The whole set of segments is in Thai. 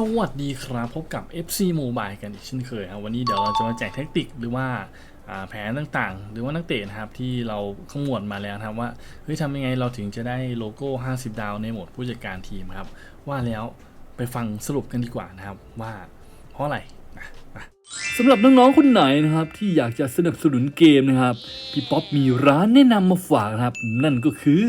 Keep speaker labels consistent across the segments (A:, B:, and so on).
A: สวัสดีครับพบกับ FC Mobile กันอีกเช่นเคยครับวันนี้เดี๋ยวเราจะมาแจกเทคนิคหรือว่าแผนต่างๆ หรือว่านักเตะนะครับที่เราขมวดมาแล้วนะครับว่าเฮ้ยทำยังไงเราถึงจะได้โลโก้ 50 ดาวในโหมดผู้จัดการทีมครับ ว่าแล้วไปฟังสรุปกันดีกว่านะครับว่าเพราะอะไรนะ
B: สำหรับน้องๆคนไหนนะครับที่อยากจะสนับสนุนเกมนะครับพี่ป๊อปมีร้านแนะนำมาฝากนะครับ นั่นก็คือ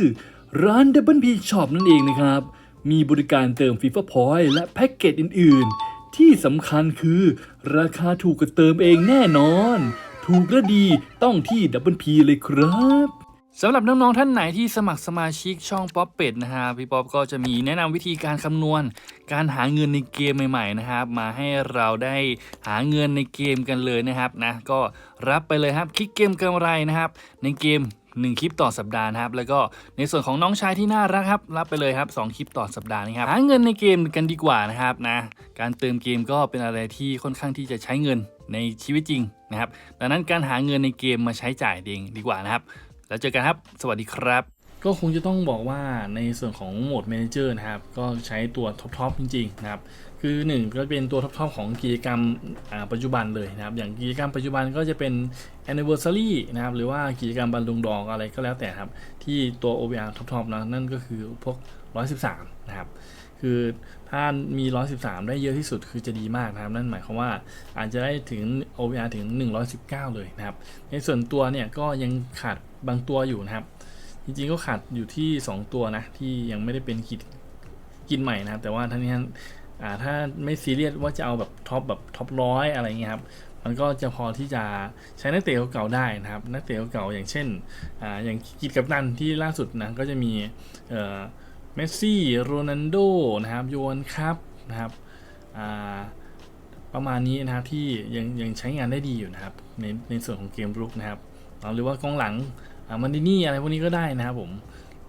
B: ร้าน Double P Shop นั่นเองนะครับ มีบริการเติม FIFA Point และแพ็กเกจอื่น ๆ ที่สำคัญคือ ราคาถูกกว่าเติมเองแน่นอน ถูกและดีต้องที่ Double P เลยครับ
A: สำหรับน้อง ๆ ท่านไหนที่สมัครสมาชิกช่องป๊อปเป็ดนะฮะพี่ป๊อปก็จะมีแนะนำวิธีการคำนวณ การหาเงินในเกมใหม่ๆนะครับมาให้เราได้หาเงินในเกมกันเลยนะครับนะก็รับไปเลยครับคลิกเกมกำไรนะครับในเกม 1 คลิปต่อสัปดาห์นะครับ แล้วก็ในส่วนของน้องชายที่น่ารักครับ รับไปเลยครับ 2 คลิปต่อสัปดาห์นะครับหาเงินในเกมกันดีกว่านะครับนะการเติมเกมก็เป็นอะไรที่ค่อนข้างที่จะใช้เงินในชีวิตจริงนะครับ ดังนั้นการหาเงินในเกมมาใช้จ่ายเองดีกว่านะครับ แล้วเจอกันครับ สวัสดีครับก็คงจะต้องบอกว่าในส่วนของโหมด Manager นะครับ ก็ใช้ตัวท็อปๆจริง ๆ นะครับ คือ 1 ก็เป็นตัวท็อปๆของกิจกรรมปัจจุบันเลยนะครับ อย่างกิจกรรมปัจจุบันก็จะเป็น anniversary นะครับ หรือว่ากิจกรรมบันลุงดองอะไรก็แล้วแต่ครับ ที่ตัว OVR ท็อปๆนะนั่นก็คือพวก 113 นะครับ คือถ้ามี 113 ได้เยอะที่สุดคือจะดีมากนะครับ นั่นหมายความว่าอาจจะได้ถึง OVR ถึง 119 เลยนะครับ ในส่วนตัวเนี่ยก็ยังขาดบางตัวอยู่นะครับ จริงๆก็ขาดอยู่ที่ 2 ตัวนะที่ยังไม่ได้เป็นกิจกินใหม่นะครับแต่ว่าทั้งนี้ อ่าถ้าไม่ซีเรียสว่าจะเอาแบบท็อปแบบท็อปร้อยอะไรเงี้ยครับมันก็จะพอที่จะใช้นักเตะเก่าได้นะครับ นักเตะเก่าอย่างเช่นอ่าอย่างกิจกับตันที่ล่าสุดนะก็จะมีเอ่อเมสซี่โรนัลโดนะครับโยนครับนะครับอ่าประมาณนี้นะครับที่ยังยังใช้งานได้ดีอยู่นะครับในในส่วนของเกมรุกนะครับหรือว่ากองหลังอ่ามันดินี่อะไรพวกนี้ก็ได้นะครับผม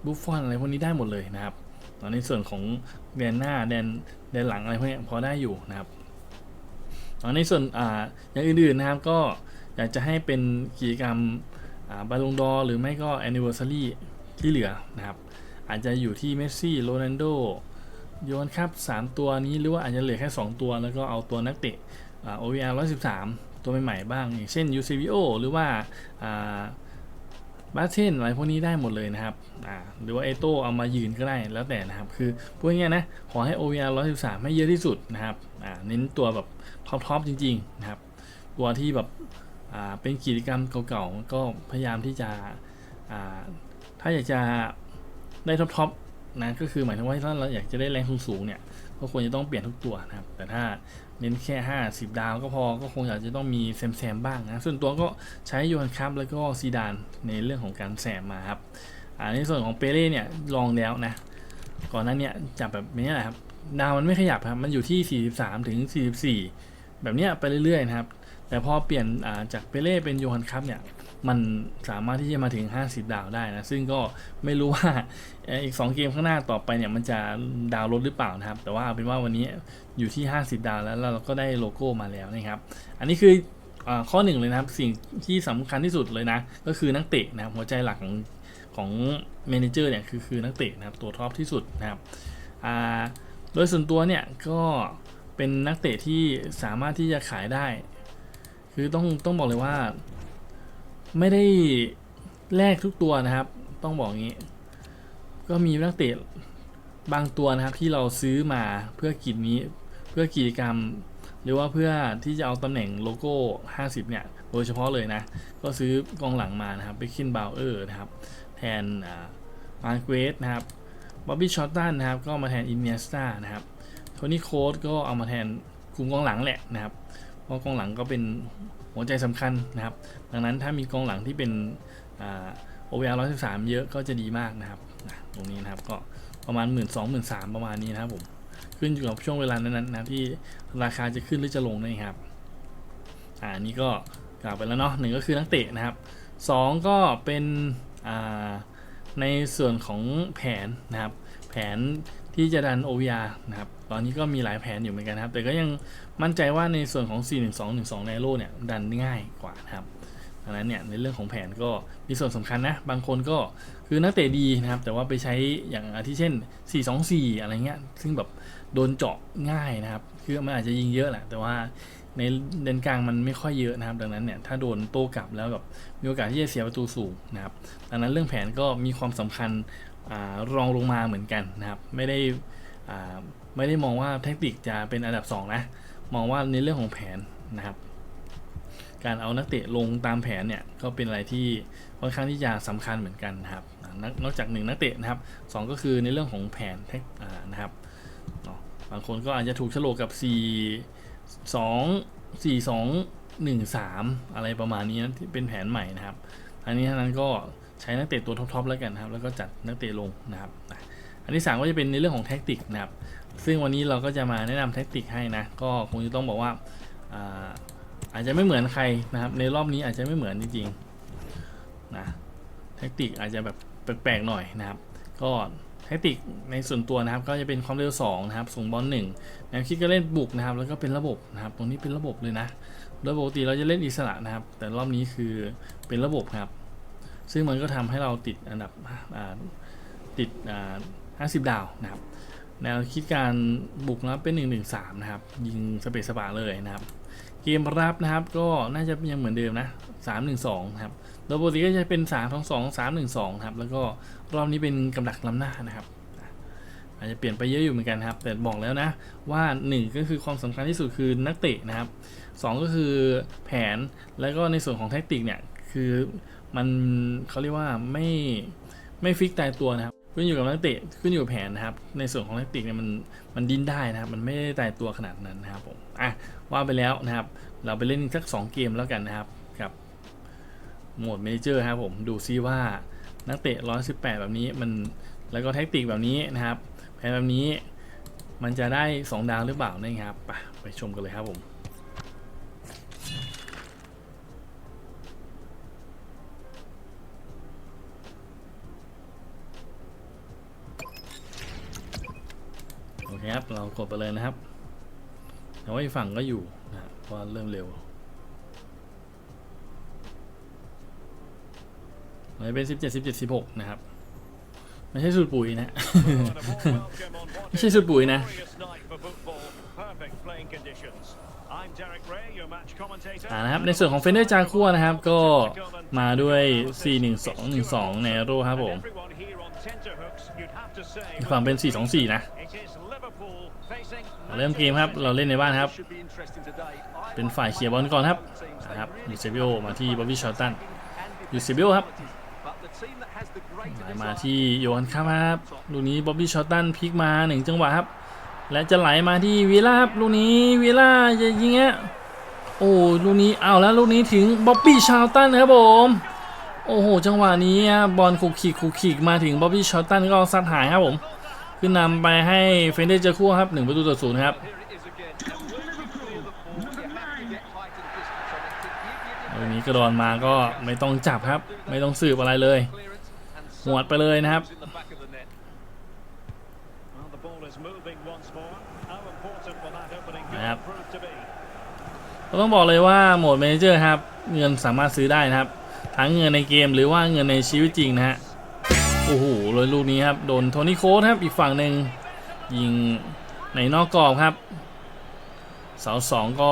A: บุฟฟอนอะไรพวกนี้ได้หมดเลยนะครับ ในนี้ส่วนของแดนหน้าแดนแดนหลังอะไรพวกนี้พอได้อยู่นะครับในส่วนอ่าอย่างอื่นๆนะครับก็อยากจะให้เป็นกิจกรรมอ่าบาลงดอหรือไม่ก็ anniversary ที่เหลือนะครับ อาจจะอยู่ที่เมสซี่โรนัลโดโยนครับ 3 ตัวนี้หรือว่าอาจจะเหลือแค่ 2 ตัวแล้วก็เอาตัวนักเตะโอ่า OVR 113ตัวใหม่ๆบ้าง อย่างเช่น UCVO หรือว่าอ่า บาเทนอะไรพวกนี้ได้หมดเลยนะครับหรือว่าเอโต้เอามายืนก็ได้แล้วแต่นะครับ คือพูดง่ายๆนะ ขอให้ OVR 113 ให้เยอะที่สุดนะครับเน้นตัวแบบท็อปๆจริงๆนะครับ ตัวที่แบบเป็นกิจกรรมเก่าๆ ก็พยายามที่จะถ้าอยากจะได้ท็อปๆ นะก็คือหมายถึงว่าถ้าเราอยากจะได้แรงสูงๆเนี่ยก็ควรจะต้องเปลี่ยนทุกตัวนะครับ แต่ถ้าเน้นแค่ 50 ดาวก็พอก็คงอยากจะต้องมีแซมๆบ้างนะ ส่วนตัวก็ใช้โยนครับแล้วก็ซีดานในเรื่องของการแซมมาครับอ่าในส่วนของเปเล่เนี่ยลองแล้วนะ ก่อนหน้าเนี้จับแบบนี้แหละครับดาวมันไม่ขยับครับมันอยู่ที่ 43 ถึง 44 แบบนี้ไปเรื่อยๆนะครับ แต่พอเปลี่ยนจากเปเล่เป็นโยฮันคัพเนี่ย มันสามารถที่จะมาถึง 50 ดาวได้นะ ซึ่งก็ไม่รู้ว่าอีก 2 เกมข้างหน้าต่อไปเนี่ยมันจะดาวลดหรือเปล่านะครับ แต่ว่าเอาเป็นว่าวันนี้อยู่ที่ 50 ดาวแล้วแล้วเราก็ได้โลโก้มาแล้วนะครับ อันนี้คืออข้อหนึ่งเลยนะครับ สิ่งที่สำคัญที่สุดเลยนะ ก็คือนักเตะนะครับหัวใจหลักของของเมนเจอร์เนี่ยคือคือนักเตะนะครับตัวท็อปที่สุดนะครับโดยส่วนตัวเนี่ยก็เป็นนักเตะที่สามารถที่จะขายได้ คือต้องต้องบอกเลยว่า ไม่ได้แลกทุกตัวนะครับ ต้องบอกงี้ ก็มีนักเตะบางตัวนะครับที่เราซื้อมาเพื่อกิจนี้เพื่อกิจกรรม หรือว่าเพื่อที่จะเอาตำแหน่งโลโก้ 50 เนี่ย โดยเฉพาะเลยนะ ก็ซื้อกองหลังมานะครับไปคินบาวเออร์นะครับ แทนอามาร์เกรสนะครับบ๊อบบี้ชอตตันนะครับ ก็มาแทนอินเนสตานะครับโทนี่โค้ดก็เอามาแทนคุมกองหลังแหละนะครับ เพราะกองหลังก็เป็นหัวใจสำคัญนะครับ ดังนั้นถ้ามีกองหลังที่เป็นโอเวอร์ร้อยสิบสามเยอะก็จะดีมากนะครับอะตรงนี้นะครับก็ประมาณหมื่นสองหมื่นสามประมาณนี้นะครับผมขึ้นอยู่กับช่วงเวลานั้นๆนะที่ราคาจะขึ้นหรือจะลงนะครับอ่านี่ก็กล่าวไปแล้วเนาะหนึ่งก็คือนักเตะนะครับสองก็เป็นอ่าในส่วนของแผนนะครับ แผนที่จะดัน OVR นะครับตอนนี้ก็มีหลายแผนอยู่เหมือนกันนะครับ แต่ก็ยังมั่นใจว่าในส่วนของ 41212 n a r o เนี่ยดันง่ายกว่านะครับ ดังนั้นเนี่ยในเรื่องของแผนก็มีส่วนสำคัญนะ บางคนก็คือนักเตะดีนะครับ แต่ว่าไปใช้อย่างอาทิเช่น 424 อะไรเงี้ย ซึ่งแบบโดนเจาะง่ายนะครับ คือมันอาจจะยิงเยอะแหละ แต่ว่าในเลนกลางมันไม่ค่อยเยอะนะครับ ดังนั้นเนี่ยถ้าโดนโต้กลับแล้วแบบมีโอกาสที่จะเสียประตูสูงนะครับ ดังนั้นเรื่องแผนก็มีความสำคัญอรองลงมาเหมือนกันนะครับ ไม่ได้ไม่ได้มองว่าแทคติกจะเป็นอันดับสองนะ มองว่าในเรื่องของแผนนะครับ การเอานักเตะลงตามแผนเนี่ยก็เป็นอะไรที่ค่อนข้างที่จะสำคัญเหมือนกันนะครับนอกจากหนึ่งนักเตะนะครับสองก็คือในเรื่องของแผนแทนะครับบางคนก็อาจจะถูกโฉลกกับ 4 2 4 2 1 3 อะไรประมาณนี้นะที่เป็นแผนใหม่นะครับอันนี้ทั้งนั้นก็ใช้นักเตะตัวท็อปๆแล้วกันนะครับแล้วก็จัดนักเตะลงนะครับอันที่สามก็จะเป็นในเรื่องของแท็กติกนะครับซึ่งวันนี้เราก็จะมาแนะนำแท็กติกให้นะก็คงจะต้องบอกว่า อาจจะไม่เหมือนใครนะครับ ในรอบนี้อาจจะไม่เหมือนจริงๆนะแท็กติกอาจจะแบบแปลกๆหน่อยนะครับ ก็แท็กติกในส่วนตัวนะครับ ก็จะเป็นความเร็ว2นะครับส่งบอลหนึ่งแนวคิดก็เล่นบุกนะครับ แล้วก็เป็นระบบนะครับ ตรงนี้เป็นระบบเลยนะโดยปกติเราจะเล่นอิสระนะครับ แต่รอบนี้คือเป็นระบบครับ ซึ่งมันก็ทำให้เราติดอันดับติดอ่า50 ดาวนะครับแนวคิดการบุกนะเป็น 1-1-3 นะครับ ยิงสเปซสปาเลยนะครับ เกมรับนะครับ ก็น่าจะยังเหมือนเดิมนะ3 1 2นะครับโดยปกติก็จะเป็น3 2 2 3 1 2ครับ แล้วก็รอบนี้เป็นกำลักล้ำหน้านะครับ อาจจะเปลี่ยนไปเยอะอยู่เหมือนกันครับ แต่บอกแล้วนะว่า1ก็คือความสำคัญที่สุดคือนักเตะนะครับ2ก็คือแผนแล้วก็ในส่วนของแท็กติกเนี่ยคือมันเขาเรียกว่าไม่ไม่ฟิกตายตัวนะครับ ขึ้นอยู่กับนักเตะขึ้นอยู่กับแผนนะครับ ในส่วนของแท็กติกเนี่ยมันมันดิ้นได้นะครับ มันไม่ได้ตายตัวขนาดนั้นนะครับผมอะว่าไปแล้วนะครับ เราไปเล่นสัก 2 เกมแล้วกันนะครับกับโหมดเมเจอร์ครับผมดูซิว่านักเตะ 118 แบบนี้มันแล้วก็แท็กติกแบบนี้นะครับ แผนแบบนี้มันจะได้ 2 ดาวหรือเปล่านะครับไปไปชมกันเลยครับผม เคครับ เรากดไปเลยนะครับแต่ว่าอีกฝั่งก็อยู่นะครับเพราะเริ่มเร็วมันจะเป็น17 17 16นะครับ ไม่ใช่สูตรปุ๋ยนะ ไม่ใช่สูตรปุ๋ยนะ อ่านะครับ ในส่วนของเฟนเดอร์จาคัวนะครับ ก็มาด้วย 4-1-2-1-2 ในโรครับผม ฝั่งเป็น 4-2-4 นะ เริ่มเกมครับ เราเล่นในบ้านครับ เป็นฝ่ายเคลียบอลก่อนครับนะครับยูเซบิโอมาที่บอบบี้ชอตตันยูเซบิโอครับไหลมาที่โยฮันครับครับลูกนี้บอบบี้ชอตตันพลิกมาหนึ่งจังหวะครับ และจะไหลมาที่วีล่าครับลูกนี้วีล่าจะยิงเงี้ยโอ้ลูกนี้เอาแล้วลูกนี้ถึงบ๊อบบี้ชาลตันครับผมโอ้โหจังหวะนี้ครับบอลขุกขีกขุกขีกมาถึงบ๊อบบี้ชาลตันก็ซัดหายครับผม ขึ้นนำไปให้เฟนเดอร์เจอคู่ครับหนึ่งประตูต่อศูนย์ครับลูกนี้กระดอนมาก็ไม่ต้องจับครับ ไม่ต้องสืบอะไรเลยหวดไปเลยนะครับนะครับก็ต้องบอกเลยว่าโหมดเมเจอร์ครับ เงินสามารถซื้อได้นะครับ ทั้งเงินในเกมหรือว่าเงินในชีวิตจริงนะฮะ โอ้โหเลยลูกนี้ครับ โดนโทนี่โค้ดครับ อีกฝั่งหนึ่งยิงในนอกกรอบครับ เสาสองก็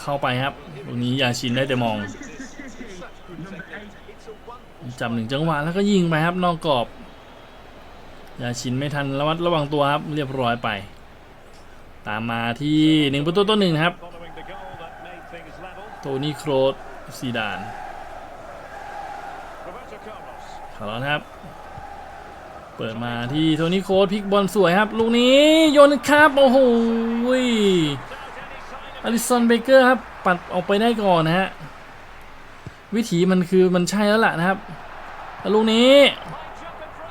A: เข้าไปครับลูกนี้ยาชินได้แต่มองจับหนึ่งจังหวะแล้วก็ยิงไปครับ นอกกรอบ ยาชินไม่ทันระวัดระวังตัวครับ เรียบร้อยไป ตามมาที่หนึ่งประตูต้นหนึ่งนะครับโทนี่โครสซีดานขอแล้วนะครับ เปิดมาที่โทนี่โครสพลิกบอลสวยครับ ลูกนี้โยนครับโอ้โหอลิสันเบเกอร์ครับ ปัดออกไปได้ก่อนนะฮะ วิถีมันคือมันใช่แล้วล่ะนะครับลูกนี้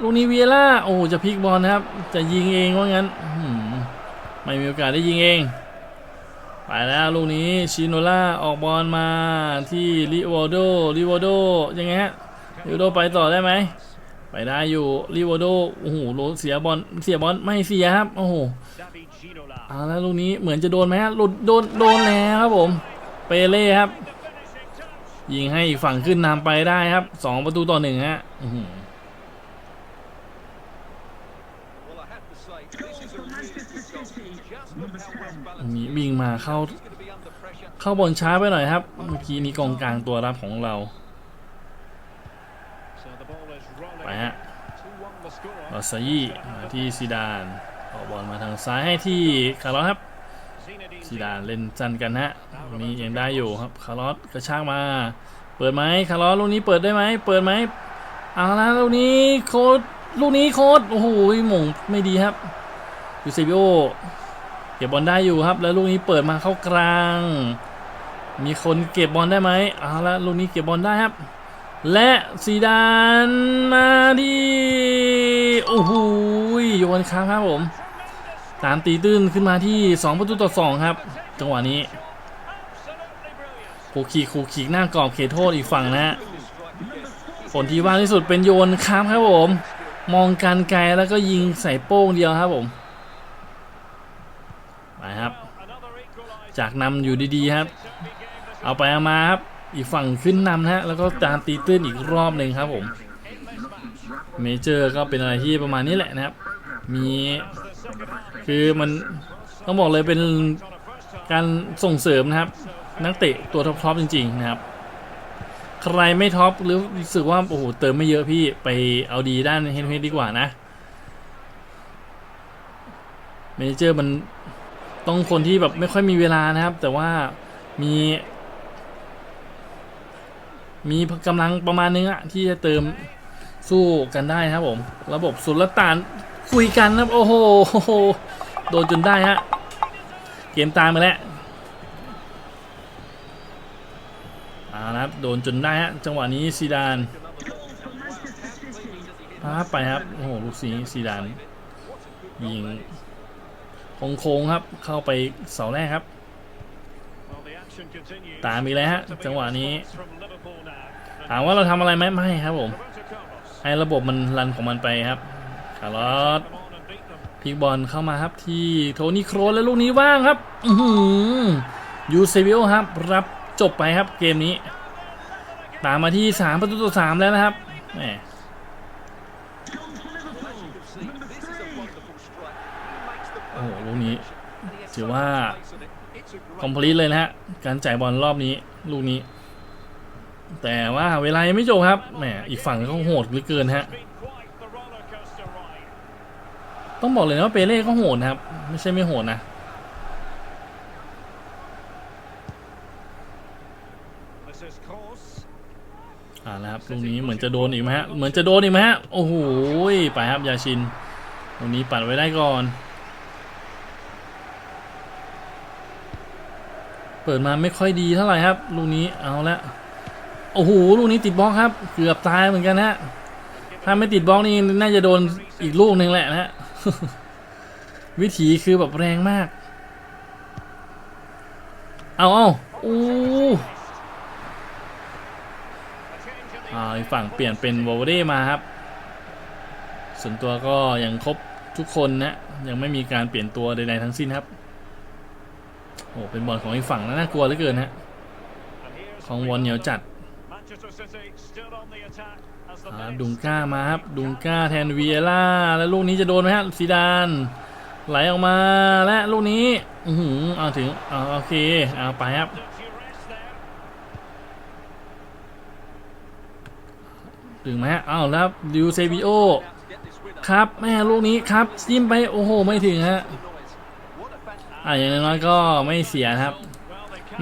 A: ลูกนี้เวียร่าโอ้จะพลิกบอลนะครับ จะยิงเองว่างั้นไม่มีโอกาสได้ยิงเอง ไปแล้วลูกนี้ชิโนล่าออกบอลมาที่ลิโวโดลิโวโดยังไงฮะลิโวโดไปต่อได้ไหม ไปได้อยู่ลิโวโดโอ้โหโหเสียบอลเสียบอลไม่เสียครับโอ้โหเอาแล้วลูกนี้เหมือนจะโดนไหมฮะหลุดโดนโดนแล้วครับผมเปเล่ครับ ยิงให้อีกฝั่งขึ้นนำไปได้ครับสองประตูต่อหนึ่งฮะอื้อหือ
C: Well, I have to say, this is a really good goal.
A: นี่วิ่งมาเข้า เข้าบอลช้าไปหน่อยครับ เมื่อกี้นี้กองกลางตัวรับของเรา ไปฮะลอสซายี่มาที่ซีดานออกบอลมาทางซ้ายให้ที่คาร์ลอสครับซีดานเล่นจันกันฮะตรงนี้ยังได้อยู่ครับคาร์ลอสกระชากมา เปิดไหมคาร์ลอสลูกนี้เปิดได้ไหมเปิดไหมเอาละลูกนี้โค้ดลูกนี้โค้ดโอ้โหหม่งไม่ดีครับยูเซบิโอเก็บบอลได้อยู่ครับ แล้วลูกนี้เปิดมาเข้ากลาง มีคนเก็บบอลได้ไหมเอาละลูกนี้เก็บบอลได้ครับ และซีดานมาที่โอ้โหโยนครับครับผมตามตีตื้นขึ้นมาที่ 2 ประตูต่อ 2 ครับ จังหวะนี้คูขีคูขีหน้ากรอบเขตโทษอีกฝั่งนะฮะผลที่ว่างที่สุดเป็นโยนครับครับผม มองการไกลแล้วก็ยิงใส่โป้งเดียวครับผมไปครับ จากนำอยู่ดีๆครับ เอาไปเอามาครับ อีกฝั่งขึ้นนำนะฮะ แล้วก็ตามตีตื้นอีกรอบหนึ่งครับผมเมเจอร์ก็เป็นอะไรที่ประมาณนี้แหละนะครับ มี คือมันต้องบอกเลยเป็นการส่งเสริมนะครับ นักเตะตัวท็อปๆจริง ๆ นะครับ ใครไม่ท็อปหรือรู้สึกว่า โอ้โห เติมไม่เยอะพี่ไปเอาดีด้านเฮดเฮดดีกว่านะเมเจอร์มันต้องคนที่แบบไม่ค่อยมีเวลานะครับ แต่ว่ามี มีกำลังประมาณนึงอะที่จะเติมสู้กันได้นะครับผม ระบบสุลต่านคุยกันนะครับโอ้โหโดนจนได้ฮะเกมตามไปแล้วเอาละครับโดนจนได้ฮะจังหวะนี้ซีดานพาไปครับโอ้โหลูกสีซีดานยิงโค้งครับเข้าไปเสาแรกครับ ตามอีกแล้วฮะจังหวะนี้ ถามว่าเราทำอะไรไหมไม่ครับผม ให้ระบบมันรันของมันไปครับคาร์ลอสพิกบอลเข้ามาครับที่โทนี่โครสแล้วลูกนี้ว่างครับยูเซบิโอครับ รับจบไปครับเกมนี้ ตามมาที่ 3 ประตูต่อ3แล้วนะครับแหมโอ้โหลูกนี้ถือว่าคอมพลีทเลยนะฮะการจ่ายบอลรอบนี้ ลูกนี้ แต่ว่าเวลายังไม่จบครับแหมอีกฝั่งก็โหดเหลือเกินฮะต้องบอกเลยนะว่าเปเล่ก็โหดนะครับ ไม่ใช่ไม่โหดนะอ่านะครับตรงนี้เหมือนจะโดนอีกไหมฮะเหมือนจะโดนอีกไหมฮะโอ้โหไปครับยาชินตรงนี้ปัดไว้ได้ก่อน เปิดมาไม่ค่อยดีเท่าไหร่ครับลูกนี้เอาละ โอ้โหลูกนี้ติดบล็อกครับ เกือบตายเหมือนกันฮะถ้าไม่ติดบล็อกนี่น่าจะโดนอีกลูกหนึ่งแหละนะฮะวิถีคือแบบแรงมาก เอาเอาอู้อ่าอีฝั่งเปลี่ยนเป็นวอลเดมาครับ ส่วนตัวก็ยังครบทุกคนนะ ยังไม่มีการเปลี่ยนตัวใดๆทั้งสิ้นครับ โอ้เป็นบอลของอีกฝั่งน่ากลัวเหลือเกินฮะ ของวอนเหนียวจัด อ่าดุงก้ามาครับดุงก้าแทนวีเอล่าแล้วลูกนี้จะโดนไหมฮะซีดานไหลออกมาและลูกนี้อือหือเอาถึงเอาโอเคเอาไปครับถึงไหมฮะเอาแล้วดิวเซบิโอครับแม่ลูกนี้ครับจิ้มไปโอ้โหไม่ถึงฮะอะอย่างน้อยๆก็ไม่เสียนะครับ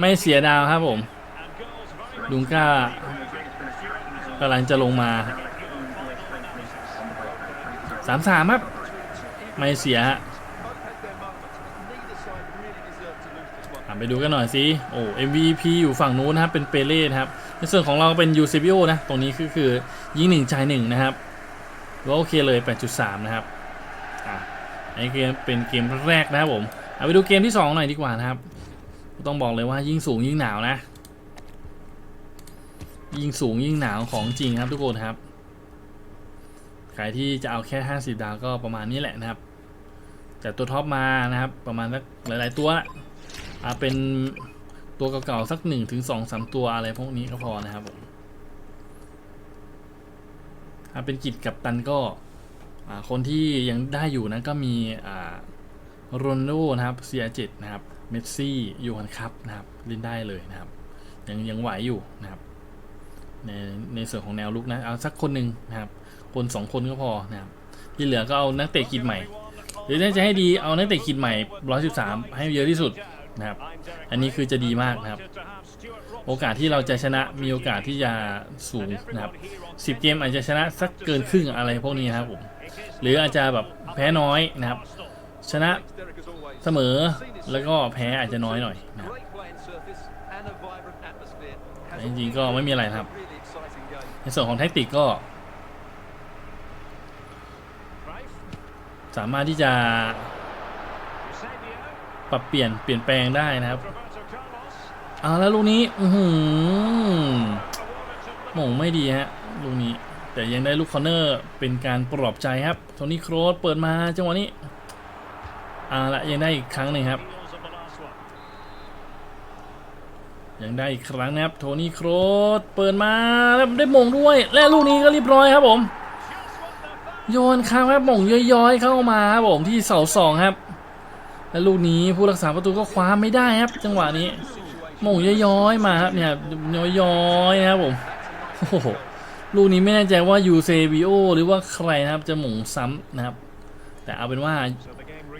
A: ไม่เสียดาวครับผมดุงก้ากำลังจะลงมาสามสามครับ ไม่เสียฮะไปดูกันหน่อยสิ โอ้ MVP อยู่ฝั่งนู้นนะครับ เป็นเปเล่นะครับ ในส่วนของเราเป็นยูเซบิโอนะ ตรงนี้คือคือยิงหนึ่งจ่ายหนึ่งนะครับก็โอเคเลย 8.3 นะครับ อะอันนี้เกมเป็นเกมแรกนะครับผม เอาไปดูเกมที่ 2 หน่อยดีกว่านะครับ ต้องบอกเลยว่ายิ่งสูงยิ่งหนาวนะ ยิ่งสูงยิ่งหนาวของจริงครับทุกคนครับ ใครที่จะเอาแค่ 50 ดาวก็ประมาณนี้แหละนะครับ แต่ตัวท็อปมานะครับ ประมาณสักหลาย ๆ ตัวนะอ่าเป็นตัวเก่าๆสัก1นถึงสองสามตัวอะไรพวกนี้ก็พอนะครับผมถ้าเป็นกิจกับตันก็คนที่ยังได้อยู่นะก็มีโรนโดนะครับ CR7 นะครับเมสซี่ยูฮันคัพนะครับเล่นได้เลยนะครับ ยังยังไหวอยู่นะครับ ในในส่วนของแนวลุกนะเอาสักคนหนึ่งนะครับ คนสองคนก็พอนะครับที่เหลือก็เอานักเตะกินใหม่ หรือถ้าจะให้ดีเอานักเตะกินใหม่ 113 ให้เยอะที่สุดนะครับ อันนี้คือจะดีมากนะครับ โอกาสที่เราจะชนะมีโอกาสที่จะสูงนะครับ 10 เกมอาจจะชนะสักเกินครึ่งอะไรพวกนี้นะครับผมหรืออาจจะแบบแพ้น้อยนะครับ ชนะเสมอแล้วก็แพ้อาจจะน้อยหน่อยนะครับจริงๆก็ไม่มีอะไรนะครับ ในส่วนของแท็กติกก็ สามารถที่จะ ปรับเปลี่ยนเปลี่ยนแปลงได้นะครับเอาแล้วลูกนี้อือหือหม่งไม่ดีฮะลูกนี้ แต่ยังได้ลูกคอร์เนอร์เป็นการปลอบใจครับโทนี่โครสเปิดมาจังหวะนี้เอาละยังได้อีกครั้งหนึ่งครับ ยังได้อีกครั้งนะครับ โทนี่โครสเปิดมาแล้วได้มงด้วย และลูกนี้ก็เรียบร้อยครับผม โยนข้ามครับม่งย้อยๆเข้ามาครับผมที่เสาสองครับ และลูกนี้ผู้รักษาประตูก็คว้าไม่ได้ครับ จังหวะนี้ม่งย้อยๆมาครับเนี่ยย้อยๆนะครับผมโอ้โหลูกนี้ไม่แน่ใจว่ายูเซบิโอหรือว่าใครนะครับจะหม่งซ้ำนะครับ แต่เอาเป็นว่า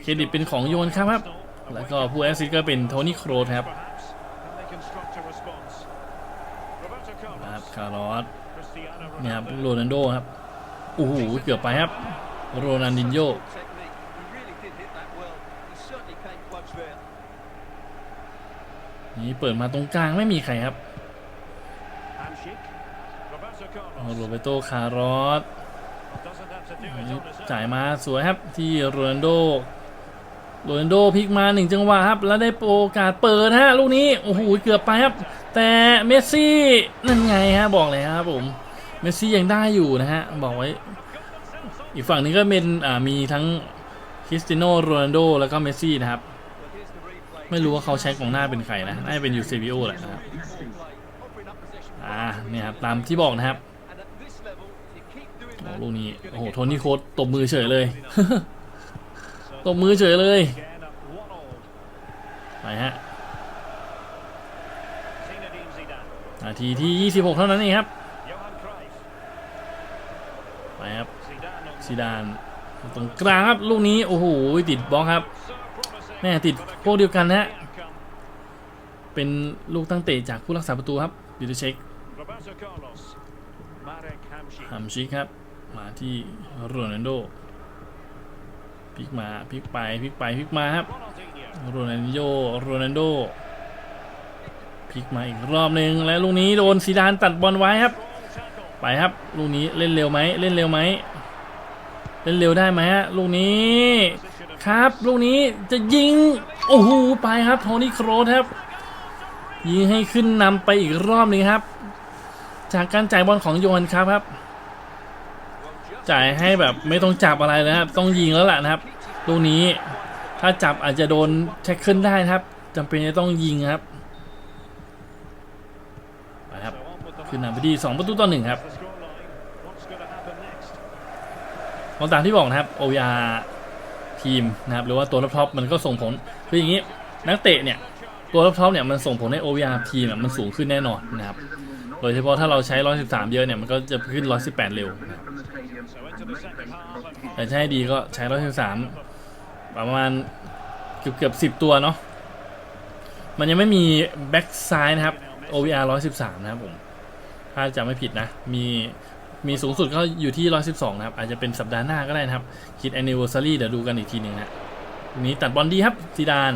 A: เครดิตเป็นของโยนครับครับ แล้วก็ผู้แอสซิสต์ก็เป็นโทนี่โครสครับครับคาร์ลอสเนี่ยครับโรนัลโดครับโอ้โหเกือบไปครับ โรนันดินโยนี่เปิดมาตรงกลางไม่มีใครครับโรเบโตคาร์ลอสจ่ายมาสวยครับที่โรนัลโดโรนัลโดพลิกมาหนึ่งจังหวะครับ แล้วได้โอกาสเปิดฮะลูกนี้ โอ้โห เกือบไปครับ แต่เมสซี่นั่นไงฮะบอกเลยครับผมเมสซี่ยังได้อยู่นะฮะบอกไว้ อีกฝั่งนี้ก็เป็นมีทั้งคริสเตียโนโรนัลโดแล้วก็เมสซี่นะครับ ไม่รู้ว่าเขาใช้กองหน้าเป็นใครนะน่าจะเป็นยูเซบิโอแหละนะครับอ่าเนี่ยครับตามที่บอกนะครับโอ้ลูกนี้โอ้โหโทนี่โค้ดตบมือเฉยเลยตบมือเฉยเลยไปฮะ นาทีที่ 26 เท่านั้นเองครับไปครับซีดานตรงกลางครับลูกนี้โอ้โหติดบล็อกครับแม่ติดพวกเดียวกันนะฮะเป็นลูกตั้งเตะจากผู้รักษาประตูครับดิเชคฮัมชิกครับ มาที่โรนัลโดพลิกมาพลิกไปพลิกไปพลิกมาครับโรนัลโดโรนัลโด พลิกมาอีกรอบหนึ่งและลูกนี้โดนซีดานตัดบอลไว้ครับ ไปครับลูกนี้เล่นเร็วไหมเล่นเร็วไหมเล่นเร็วได้ไหมฮะลูกนี้ครับลูกนี้จะยิงโอ้โหไปครับโทนี่โครสครับยิงให้ขึ้นนำไปอีกรอบหนึงครับ จากการจ่ายบอลของโยนครับครับ จ่ายให้แบบไม่ต้องจับอะไรเลยครับ ต้องยิงแล้วล่ะนะครับลูกนี้ถ้าจับอาจจะโดนแท็กเกิลได้ครับจำเป็นจะต้องยิงครับไปครับ ขึ้นนำไปที่สองประตูต่อหนึ่งครับตามตามที่บอกนะครับ OVR ทีมนะครับหรือว่าตัวรับท็อปมันก็ส่งผลคืออย่างนี้นักเตะเนี่ยตัวรับท็อปเนี่ยมันส่งผลให้ OVR ทีมเนี่ยมันสูงขึ้นแน่นอนนะครับโดยเฉพาะถ้าเราใช้ 113 เยอะเนี่ยมันก็จะขึ้น 118 เร็วนะครับแต่ให้ดีก็ใช้ 113 ประมาณเกือบเกือบ10 ตัวเนาะมันยังไม่มีแบ็กซ้ายนะครับ OVR 113 นะครับผม ถ้าจะไม่ผิดนะ มีมีสูงสุดก็อยู่ที่ 112 นะครับ อาจจะเป็นสัปดาห์หน้าก็ได้นะครับ คิด anniversary เดี๋ยวดูกันอีกทีหนึ่งนะทีนี้ตัดบอลดีครับซีดาน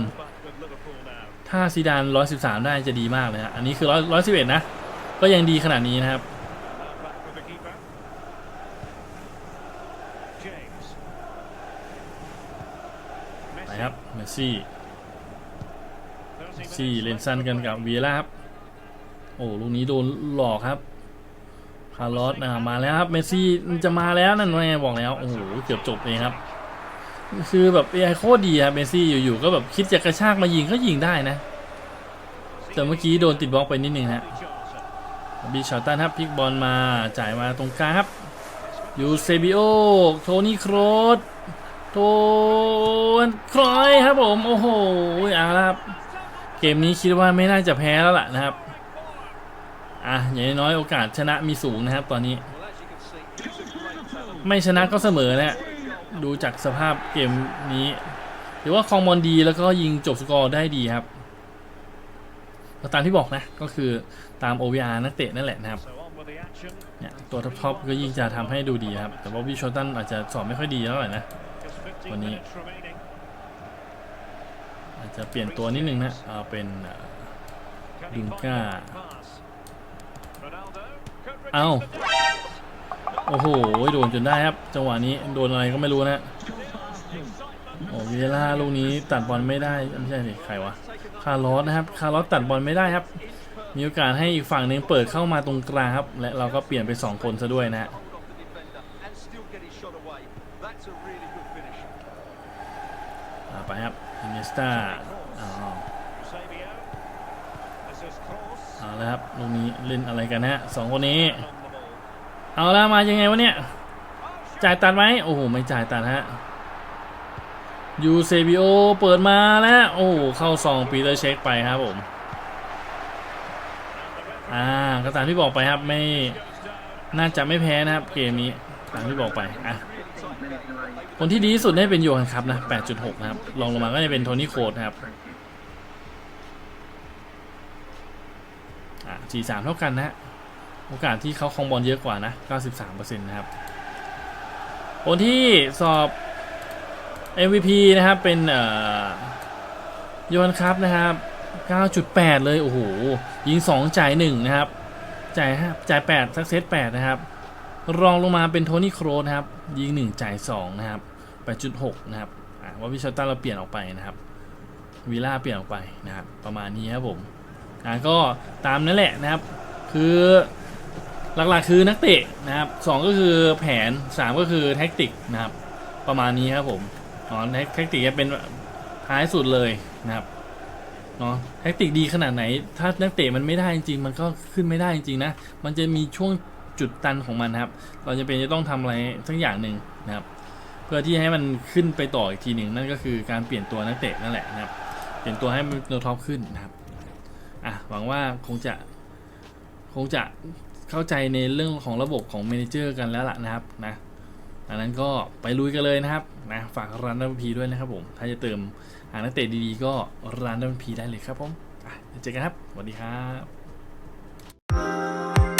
A: ถ้าซีดาน 113 ได้จะดีมากเลยฮะอันนี้คือ100 111 นะ ก็ยังดีขนาดนี้นะครับไปครับเมสซี่เมสซี่เลนซันกันกับวีล่าครับ โอ้ลูกนี้โดนหลอกครับคาร์ลอสนะมาแล้วครับเมสซี่จะมาแล้วนั่นไงบอกแล้วโอ้โหเกือบจบเลยครับ คือแบบ AI โคตรดีครับเมสซี่อยู่ๆก็แบบคิดจะกระชากมายิงก็ยิงได้นะ แต่เมื่อกี้โดนติดบล็อกไปนิดนึงฮะบีชาร์ตันครับพลิกบอลมาจ่ายมาตรงกลางครับยูเซบิโอโทนี่โครสโทนครอยครับผม โอ้โหเอาละครับ เกมนี้คิดว่าไม่น่าจะแพ้แล้วล่ะนะครับ อะอย่างน้อยโอกาสชนะมีสูงนะครับ ตอนนี้ ไม่ชนะก็เสมอนะดูจากสภาพเกมนี้ถือว่าคองบอลดีแล้วก็ยิงจบสกอร์ได้ดีครับตามที่บอกนะ ก็คือตาม OVR นักเตะนั่นแหละนะครับเนี่ยตัวท็อปก็ยิ่งจะทำให้ดูดีครับ แต่ว่าวิชอตันอาจจะสอบไม่ค่อยดีเท่าไหร่นะ วันนี้ อาจจะเปลี่ยนตัวนิดนึงนะ เอาเป็น
C: ดุนก้า
A: เอาโอ้โห โดนจนได้ครับ จังหวะนี้โดนอะไรก็ไม่รู้นะโอ้วิเล่าลูกนี้ตัดบอลไม่ได้ไม่ใช่สิใครวะคาร์ลอสนะครับ คาร์ลอสตัดบอลไม่ได้ครับ มีโอกาสให้อีกฝั่งหนึ่งเปิดเข้ามาตรงกลางครับ และเราก็เปลี่ยนไป 2 คนซะด้วยนะฮะไปครับอินเนสตาอ๋อเอาแล้วครับลูกนี้ เล่นอะไรกันฮะสองคนนี้ เอาล้วมายังไงวะเนี่ย จ่ายตัดไหมโอ้โหไม่จ่ายตัดฮะยูเซบิโอเปิดมาแล้วโอ้โหเข้าซองปีเตอร์เช็คไปครับผมอ่าก็ตามที่บอกไปครับไม่น่าจะไม่แพ้นะครับเกมนี้ตามที่บอกไปอะคนที่ดีที่สุดได้เป็นโยฮันครับนะ 8.6 นะครับลองลงมาก็จะเป็นโทนี่โคดนะครับ อ่า 43 เท่ากันนะฮะโอกาสที่เขาครองบอลเยอะกว่านะ 93%นะครับคนที่สอบ MVP นะครับ เป็นเอ่อโยฮันครับนะครับ 9.8 เลย โอ้โห ยิง 2 จ่าย 1 นะครับ จ่ายจ่าย 8 สักเซต 8 นะครับ รองลงมาเป็นโทนี่โครสนะครับ ยิง 1 จ่าย 2 นะครับ 8.6 นะครับว่าวิชอตตันเราเปลี่ยนออกไปนะครับวีล่าเปลี่ยนออกไปนะครับ ประมาณนี้ครับผม อ่าก็ตามนั่นแหละนะครับ คือหลักๆคือนักเตะนะครับสองก็คือแผน3ก็คือแท็กติกนะครับ ประมาณนี้ครับผมอ๋อแท็กติกจะเป็นท้ายสุดเลยนะครับเนาะแท็กติกดีขนาดไหน ถ้านักเตะมันไม่ได้จริงๆมันก็ขึ้นไม่ได้จริงๆนะมันจะมีช่วงจุดตันของมันครับ เราจะเป็นจะต้องทำอะไรสักอย่างหนึ่งนะครับ เพื่อที่ให้มันขึ้นไปต่ออีกทีหนึ่งนั่นก็คือการเปลี่ยนตัวนักเตะนั่นแหละนะครับ เปลี่ยนตัวให้มันโนท็อปขึ้นนะครับ อะหวังว่าคงจะคงจะเข้าใจในเรื่องของระบบของเมนเจอร์กันแล้วล่ะนะครับนะดังนั้นก็ไปลุยกันเลยนะครับนะฝากร้านดัมพีด้วยนะครับผม ถ้าจะเติมหานักเตะดีๆ ก็ร้านดัมพีได้เลยครับผมอะเดี๋ยวเจอกันครับสวัสดีครับ